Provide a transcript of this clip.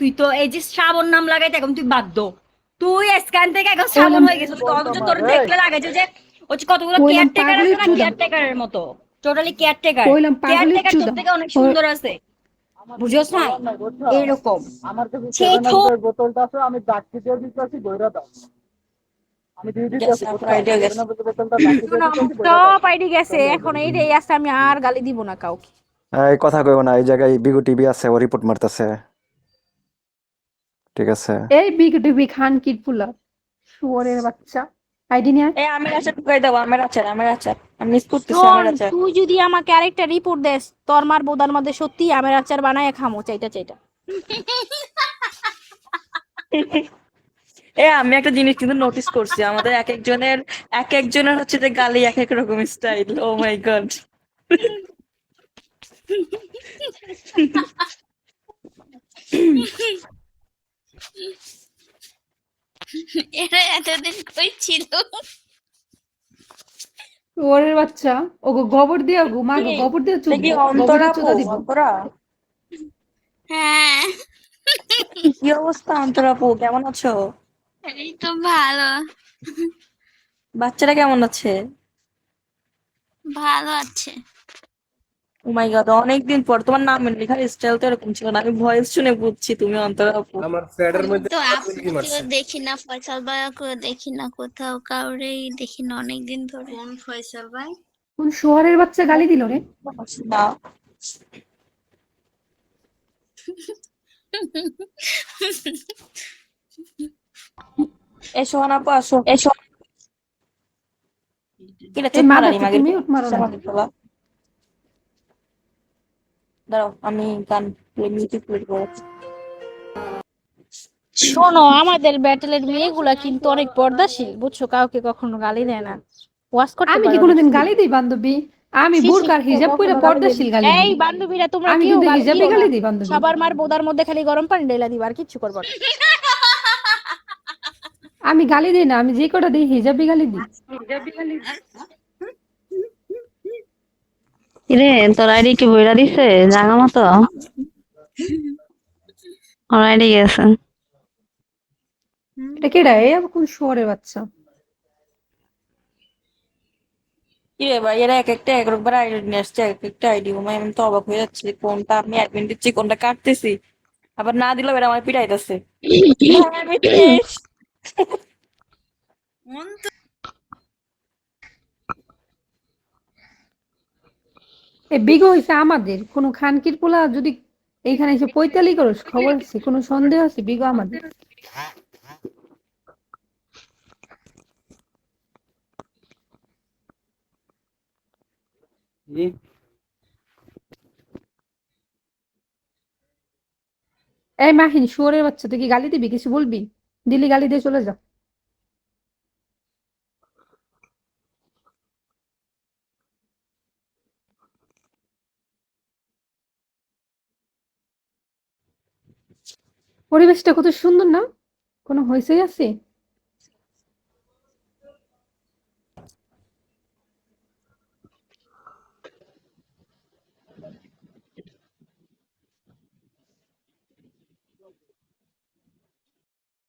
তুই তো এই যে শ্রাবণ নাম লাগাইতে এখন তুই বাধ্য। তুই স্ক্যান থেকে এখন শ্রাবণ হয়ে গেছিস অথচ তোর দেখলে লাগে যে হচ্ছে কতগুলো কেয়ারটেকার আছে না। কেয়ারটেকারের মতো টোটালি কেয়ারটেকার কেয়ারটেকার তোর থেকে অনেক সুন্দর আছে। বুঝছস না? এরকম। আমার কাছে বোতলটা আছে আমি ডাকতে দিয়ে দিয়ে দিতেছি বইরা দাও। সব আইডি গেছে এখন এইটাই আছে আমি আর গালি দিব না কাউকে। এই কথা কইব না এই জায়গায় বিগু টিভি আছে ও রিপোর্ট মারতেছে। ঠিক আছে। এই বিগ টিভি খান কিটপুলা শুয়োরের বাচ্চা। আইডি নিয়ে আয়। এই আমের আচার ঢুকাই দাও আমের আচার আমের আচার। আমি মিস করতেছি আমের আচার। তুই যদি আমাকে আরেকটা রিপোর্ট দেস তোর মার বোদার মধ্যে সত্যি আমের আচার বানায় খামো চাইটা চাইটা। এ আমি একটা জিনিস কিন্তু নোটিস করছি আমাদের এক একজনের এক একজনের হচ্ছে যে গালি এক এক রকম স্টাইল ও মাই গড এরা এতদিন কই ছিল শুয়োরের বাচ্চা। ওগো গোবর দিয়ে গো মা গো গোবর দিয়ে চুদ দেখি গোবর অন্তরা দিব। অন্তরা? হ্যাঁ। কি অবস্থা অন্তরা আপু কেমন আছো? এই তো ভালো। বাচ্চারা কেমন আছে? ভালো আছে। ও মাই গড অনেকদিন পর। তোমার নাম লেখার স্টাইল তো এরকম ছিল না। আমি ভয়েস শুনে বুঝছি তুমি অন্তরা আপু। আমার ফ্যাডের মধ্যে তো কি দেখি না ফয়সাল ভাইয়াকেও দেখি না কোথাও কাউরেই দেখি না অনেকদিন ধরে। কোন ফয়সাল ভাই? কোন শুয়োরের বাচ্চা গালি দিল রে? না। এসো আপু আসো। কিরা চুপ মারানি বাচ্চা তুমি মারো না। দাঁড়াও আমি গান মিউজিক প্লে করব। শোনো আমাদের ব্যাটেলের মেয়েগুলা কিন্তু অনেক পর্দাশীল বুঝছ? কাউকে কখনো গালি দেয় না। ওয়াশ করতে আমি কি কোনোদিন গালি দিই বান্ধবী? আমি বুরকার হিজাব গালি পর্দাশীল গালি এই বান্ধবীরা তোমরা আমি গালি হিজাবে গালি। দিই বান্ধবী। সবার মার বোদার মধ্যে খালি গরম পানি ঢেলা দিবা আর কিচ্ছু করব না। আমি গালি দিই না আমি যে কটা দিই হিজাবি গালি দিই। রে তোর আইডি কি বইরা দিছে? জাগা মতো? ওর আইডি গেছে। এটা কেডা? এই আবার কোন শুয়োরের বাচ্চা? কি রে ভাই এরা এক একটা এক একবার আইডি নিয়ে আসছে এক একটা আইডি। আমি আমি তো অবাক হয়ে যাচ্ছি কোনটা আমি অ্যাডমিন দিচ্ছি কোনটা কাটতেছি। আবার না দিলেও এরা আমার পিটাইতেছে। আমি শেষ। এই বিগ হইছে আমাদের। কোনো খানকির পোলা যদি এইখানে এসে পৈতালি করস খবর আছে? কোনো সন্দেহ আছে বিগ আমাদের? এই মাহিন শুয়োরের বাচ্চা তুই কি গালি দিবি? কিছু বলবি? দিলি গালি দিয়ে চলে যা। পরিবেশটা কত সুন্দর না? কোনো হয়েছে আছে?